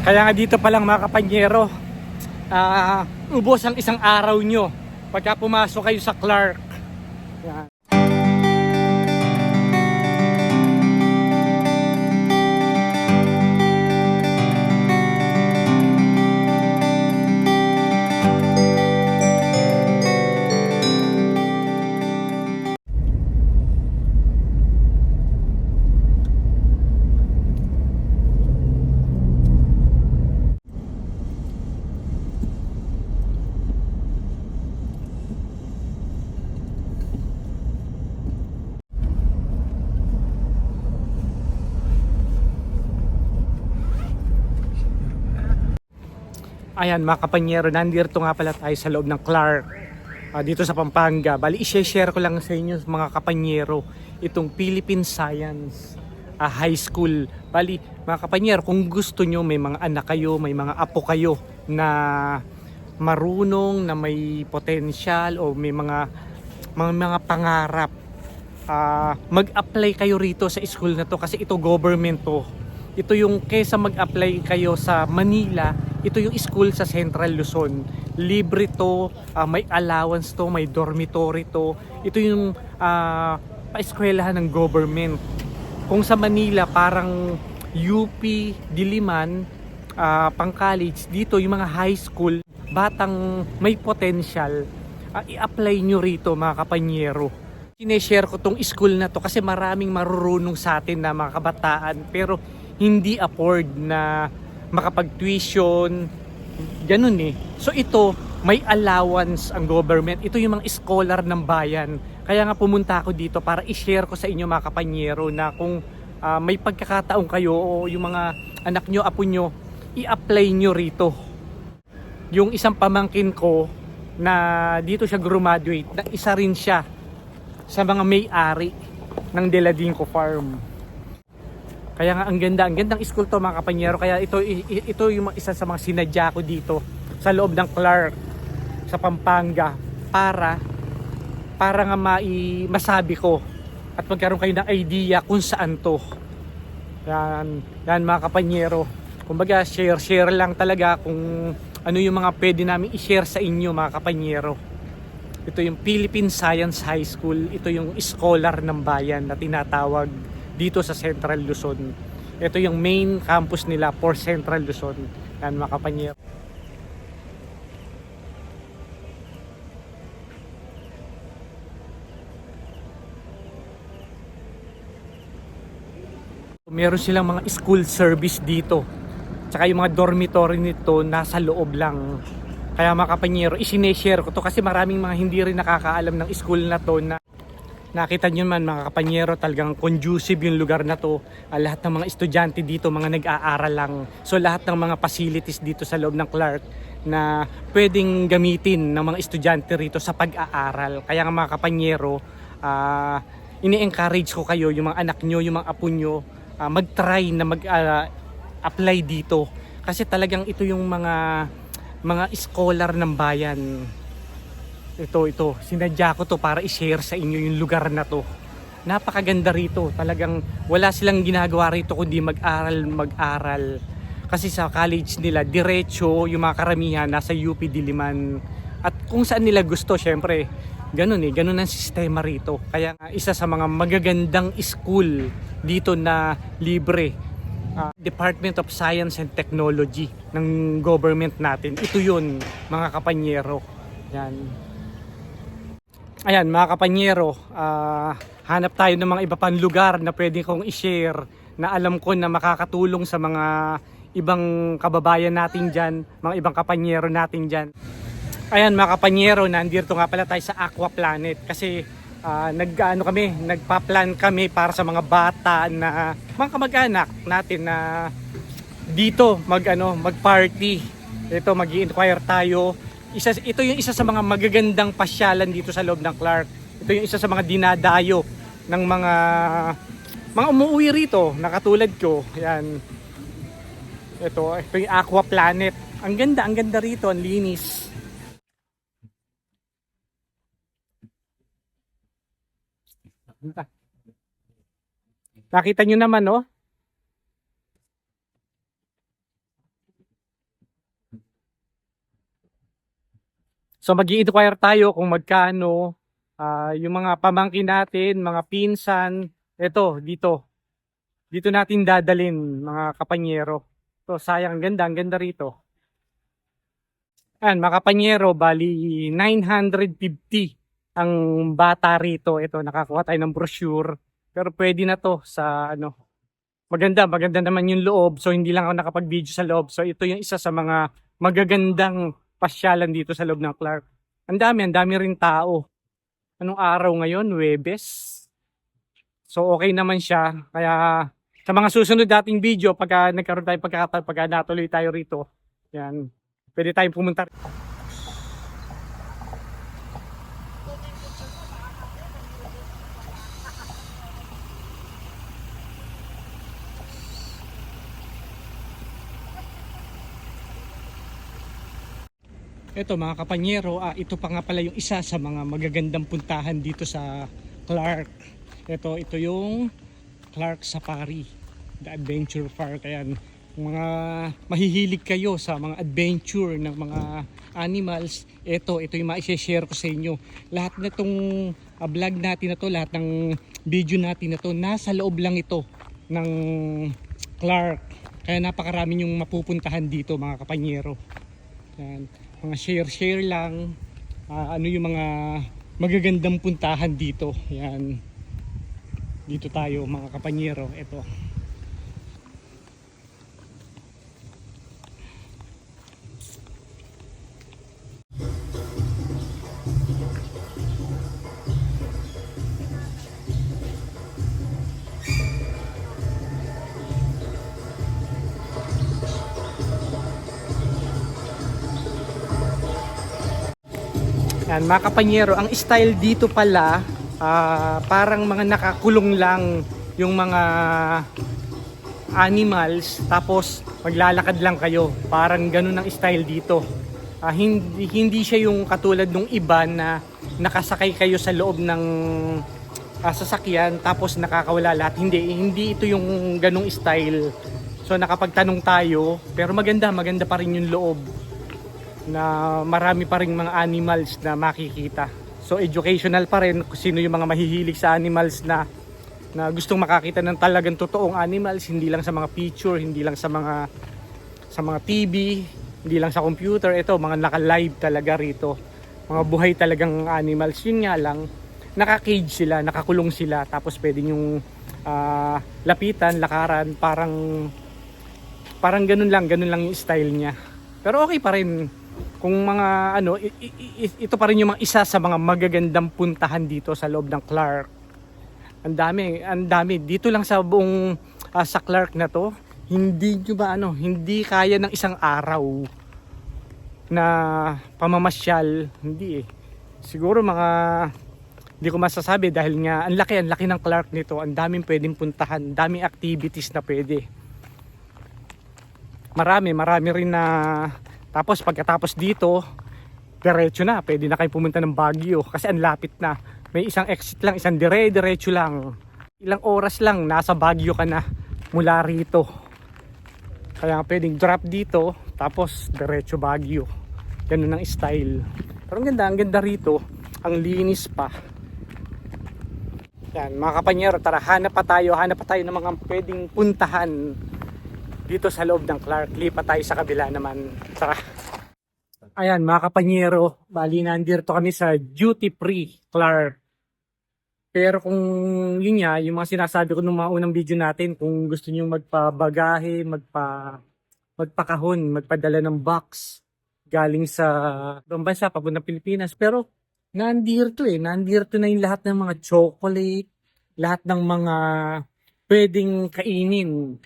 Kaya nga dito pa lang mga kapanyero, ah, ubos ang isang araw nyo pagka pumasok kayo sa Clark. Yan. Ayan mga kapanyero, nandito nga pala tayo sa loob ng Clark ah, dito sa Pampanga. Bali, i-share ko lang sa inyo mga kapanyero itong Philippine Science ah, High School. Bali, mga kapanyero, kung gusto nyo may mga anak kayo, may mga apo kayo na marunong, na may potensyal o may mga mga, mga pangarap ah, mag-apply kayo rito sa school na to kasi ito government to. Ito yung kesa mag-apply kayo sa Manila, ito yung school sa Central Luzon. Libre to, ah, may allowance to, may dormitory to. Ito yung ah, paeskwelahan ng government. Kung sa Manila parang UP, Diliman, ah, pang college, dito yung mga high school, batang may potential, ah, i-apply nyo rito mga kapanyero. Sineshare ko tong school na to kasi maraming marurunong sa atin na mga kabataan pero hindi afford na makapag-tuition, ganun eh. So ito, may allowance ang government. Ito yung mga scholar ng bayan. Kaya nga pumunta ako dito para i-share ko sa inyo mga kapanyero na kung ah, may pagkakataon kayo o yung mga anak nyo, apo nyo, i-apply nyo rito. Yung isang pamangkin ko na dito siya graduate, na isa rin siya sa mga may-ari ng Deladinco Farm. Kaya nga ang ganda, ang gandang school to mga kapanyero. Kaya ito ito yung isa sa mga sinadya ko dito sa loob ng Clark sa Pampanga para para nga mai, masabi ko at magkaroon kayo ng idea kung saan to. Yan, yan mga kapanyero. Kumbaga share-share lang talaga kung ano yung mga pwede namin i-share sa inyo mga kapanyero. Ito yung Philippine Science High School. Ito yung scholar ng bayan na tinatawag dito sa Central Luzon. Ito yung main campus nila for Central Luzon. Yan mga kapanyero. Meron silang mga school service dito. Tsaka yung mga dormitory nito nasa loob lang. Kaya mga kapanyero, isineshare ko to kasi maraming mga hindi rin nakakaalam ng school na to na nakita nyo man mga kapanyero talagang conducive yung lugar na to. Ah, lahat ng mga estudyante dito, mga nag-aaral lang. So lahat ng mga facilities dito sa loob ng Clark na pwedeng gamitin ng mga estudyante rito sa pag-aaral. Kaya nga mga kapanyero, ah, ini-encourage ko kayo, yung mga anak nyo, yung mga apo nyo, ah, mag-try na mag-apply dito. Kasi talagang ito yung mga mga scholar ng bayan. Ito, ito. Sinadya ko to para i-share sa inyo yung lugar na to. Napakaganda rito. Talagang wala silang ginagawa rito kundi mag-aral, mag-aral. Kasi sa college nila, diretso yung mga karamihan nasa UP Diliman. At kung saan nila gusto, syempre, ganun eh, ganun ang sistema rito. Kaya isa sa mga magagandang school dito na libre ah, Department of Science and Technology ng government natin. Ito yun, mga kapanyero. Yan. Ayan, mga kapanyero, ah, hanap tayo ng mga iba pang lugar na pwede kong i-share na alam ko na makakatulong sa mga ibang kababayan natin dyan, mga ibang kapanyero natin dyan. Ayan mga kapanyero, nandito nga pala tayo sa Aqua Planet kasi ah, nag-ano kami, nagpa-plan kami para sa mga bata na mga kamag-anak natin na dito mag ano, mag-party. Ito magi-inquire tayo. Isa ito yung isa sa mga magagandang pasyalan dito sa loob ng Clark. Ito yung isa sa mga dinadayo ng mga mga umuwi rito na katulad ko. Yan. Ito, ito yung Aqua Planet. Ang ganda, ang ganda rito, ang linis. Nakita nyo naman, no? So mag inquire tayo kung magkano ah, yung mga pamangkin natin, mga pinsan, eto dito. Dito natin dadalin mga kapanyero. So sayang ang ganda, ang ganda rito. Ayan, mga kapanyero, bali 950 ang bata rito. Ito, nakakuha tayo ng brochure. Pero pwede na to sa ano. Maganda, maganda naman yung loob. So hindi lang ako nakapag-video sa loob. So ito yung isa sa mga magagandang pasyalan dito sa loob ng Clark. Ang dami, ang dami rin tao. Anong araw ngayon? Webes. So okay naman siya. Kaya sa mga susunod dating video, pagka nagkaroon tayo pagkakataon, pagka natuloy tayo rito, yan, pwede tayong pumunta. Ito mga kapanyero, ah, ito pa nga pala yung isa sa mga magagandang puntahan dito sa Clark. Ito, ito yung Clark Safari, the adventure park. Ayan, mga mahihilig kayo sa mga adventure ng mga animals, ito, ito yung ma-share ko sa inyo. Lahat na itong ah, vlog natin na to, lahat ng video natin na to, nasa loob lang ito ng Clark. Kaya napakarami yung mapupuntahan dito mga kapanyero. Yan. Mga share-share lang. Ah, ano yung mga magagandang puntahan dito. Yan. Dito tayo mga kapanyero. Ito. Yan, mga kapanyero, ang style dito pala, ah, parang mga nakakulong lang yung mga animals, tapos maglalakad lang kayo. Parang ganun ang style dito. Ah, hindi, hindi siya yung katulad nung iba na nakasakay kayo sa loob ng ah, sasakyan, tapos nakakawala lahat. Hindi, hindi ito yung ganung style. So nakapagtanong tayo, pero maganda, maganda pa rin yung loob na marami pa rin mga animals na makikita. So educational pa rin kung sino yung mga mahihilig sa animals na na gustong makakita ng talagang totoong animals, hindi lang sa mga picture, hindi lang sa mga sa mga TV, hindi lang sa computer. Ito, mga naka-live talaga rito. Mga buhay talagang animals. Yun nga lang, naka-cage sila, nakakulong sila, tapos pwede yung ah, lapitan, lakaran, parang parang ganun lang, ganun lang yung style niya. Pero okay pa rin kung mga ano, ito pa rin yung mga isa sa mga magagandang puntahan dito sa loob ng Clark. Ang dami, ang dami. Dito lang sa buong ah, sa Clark na to, hindi nyo ba ano, hindi kaya ng isang araw na pamamasyal. Hindi eh. Siguro mga hindi ko masasabi dahil nga ang laki, ang laki ng Clark nito. Ang daming pwedeng puntahan, daming activities na pwede. Marami, marami rin na tapos pagkatapos dito, diretso na. Pwede na kayo pumunta ng Baguio kasi ang lapit na. May isang exit lang, isang dire-diretso lang. Ilang oras lang, nasa Baguio ka na mula rito. Kaya pwedeng drop dito, tapos diretso Baguio. Ganun ang style. Pero ang ganda, ang ganda rito. Ang linis pa. Yan, mga kapanyero, tara, hanap pa tayo, hanap pa tayo ng mga pwedeng puntahan dito sa loob ng Clark. Lipat tayo sa kabila naman. Tara. Ayan, mga kapanyero, bali nandito kami sa duty free Clark. Pero kung yun nga, yung mga sinasabi ko nung mga unang video natin, kung gusto niyo magpabagahe, magpa, magpakahon, magpadala ng box galing sa ibang bansa, papunta Pilipinas. Pero nandito eh, nandito na yung lahat ng mga chocolate, lahat ng mga pwedeng kainin.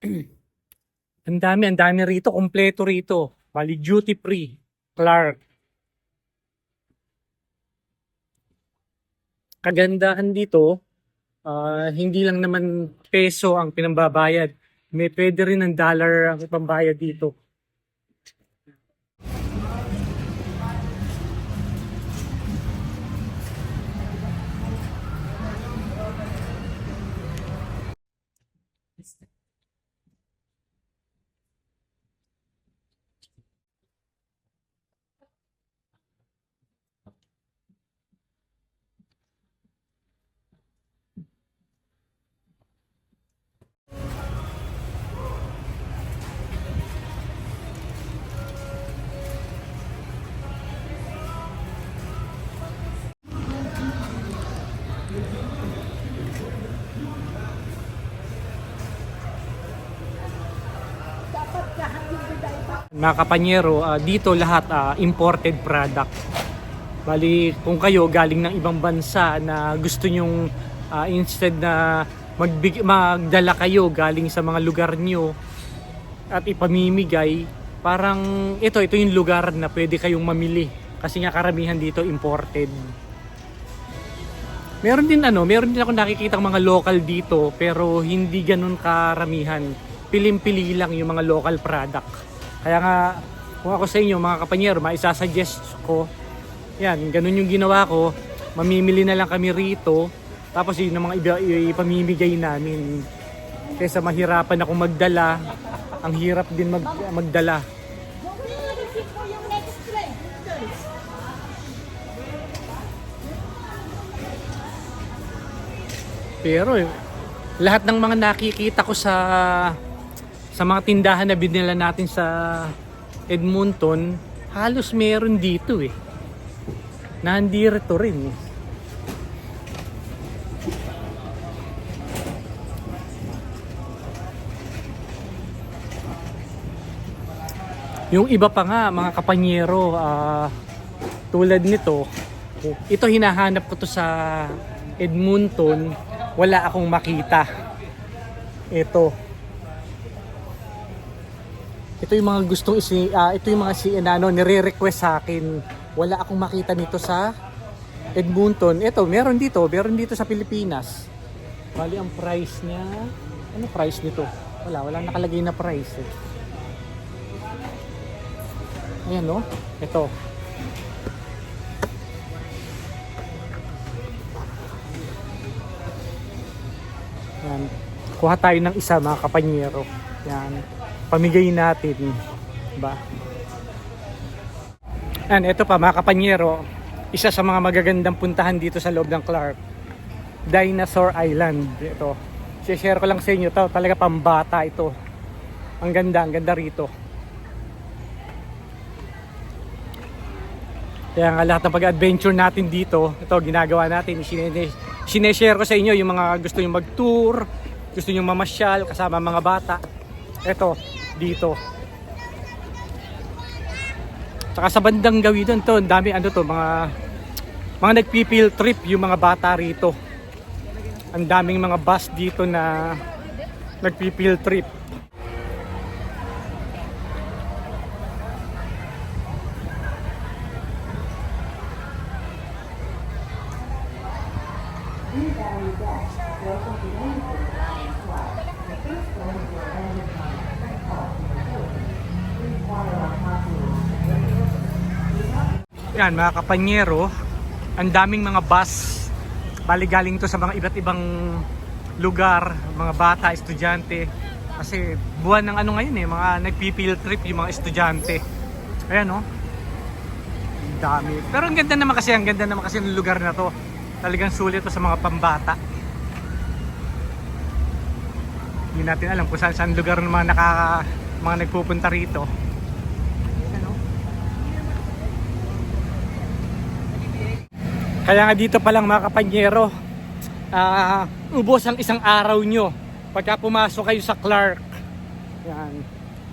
ang dami, ang dami rito, kompleto rito. Bali duty free, Clark. Kagandahan dito, ah, hindi lang naman peso ang pinambabayad. May pwede rin ng dollar ang pambayad dito. Mga kapanyero, ah, dito lahat ah, imported product. Bali, kung kayo galing ng ibang bansa na gusto nyong ah, instead na magbig- magdala kayo galing sa mga lugar nyo at ipamimigay, parang ito, ito yung lugar na pwede kayong mamili. Kasi nga karamihan dito imported. Meron din ano, meron din ako nakikita mga local dito pero hindi ganun karamihan. Pilim-pili lang yung mga local product. Kaya nga kung ako sa inyo mga kapanyero, maisasuggest ko yan, ganun yung ginawa ko. Mamimili na lang kami rito. Tapos yun ang mga ipamimigay namin. Kaysa mahirapan akong magdala. Ang hirap din mag, magdala. Pero eh, lahat ng mga nakikita ko sa sa mga tindahan na binila natin sa Edmonton, halos meron dito eh. Nandito rin eh. Yung iba pa nga, mga kapanyero, ah, tulad nito, ito hinahanap ko to sa Edmonton, wala akong makita. Ito. Ito yung mga gustong isi, ah, ito yung mga si ano, nire-request sa akin. Wala akong makita nito sa Edmonton. Ito, meron dito, meron dito sa Pilipinas. Bali ang price niya. Ano price nito? Wala, wala nakalagay na price eh. Ayan no, ito. Yan. Kuha tayo ng isa mga kapanyero. Yan. Pamigay natin. Ba? Yan, ito pa mga kapanyero. Isa sa mga magagandang puntahan dito sa loob ng Clark. Dinosaur Island. Ito. share ko lang sa inyo to. Talaga pambata ito. Ang ganda, ang ganda rito. Kaya nga lahat ng pag-adventure natin dito, ito ginagawa natin, Sine- sineshare ko sa inyo yung mga gusto nyo mag-tour, gusto nyo mamasyal kasama mga bata. Ito, dito. Saka sa bandang gawin doon to, dami ano to, mga mga nagpipil trip yung mga bata rito. Ang daming mga bus dito na nagpipil trip. Yan mga kapanyero, ang daming mga bus. Bali galing to sa mga iba't ibang lugar, mga bata, estudyante. Kasi buwan ng ano ngayon eh, mga nagpipil trip yung mga estudyante. Ayan oh. Dami. Pero ang ganda naman kasi, ang ganda naman kasi ng lugar na to. Talagang sulit to sa mga pambata. Hindi natin alam kung saan saan lugar ng mga nakaka mga nagpupunta rito. Ayan, oh. Kaya nga dito pa lang mga kapanyero, ah, ubos ang isang araw nyo pagka pumasok kayo sa Clark. Yan.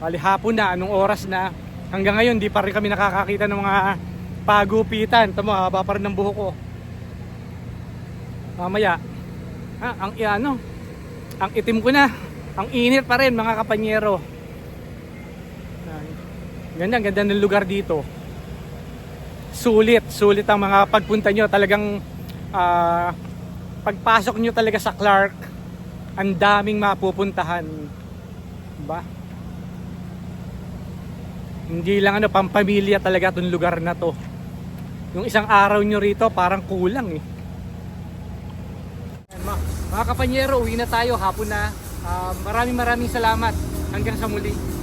Bali hapon na, anong oras na. Hanggang ngayon, di pa rin kami nakakakita ng mga pagupitan. Tamo, haba pa rin ng buhok ko. Mamaya, ah, ang ano, ang itim ko na. Ang init pa rin mga kapanyero. Ganda, ganda ng lugar dito sulit, sulit ang mga pagpunta nyo. Talagang ah, pagpasok nyo talaga sa Clark, ang daming mapupuntahan. Ba? Hindi lang ano, pampamilya talaga itong lugar na to. Yung isang araw nyo rito, parang kulang eh. Mga, kapanyero, uwi na tayo, hapon na. Ah, maraming maraming salamat. Hanggang sa muli.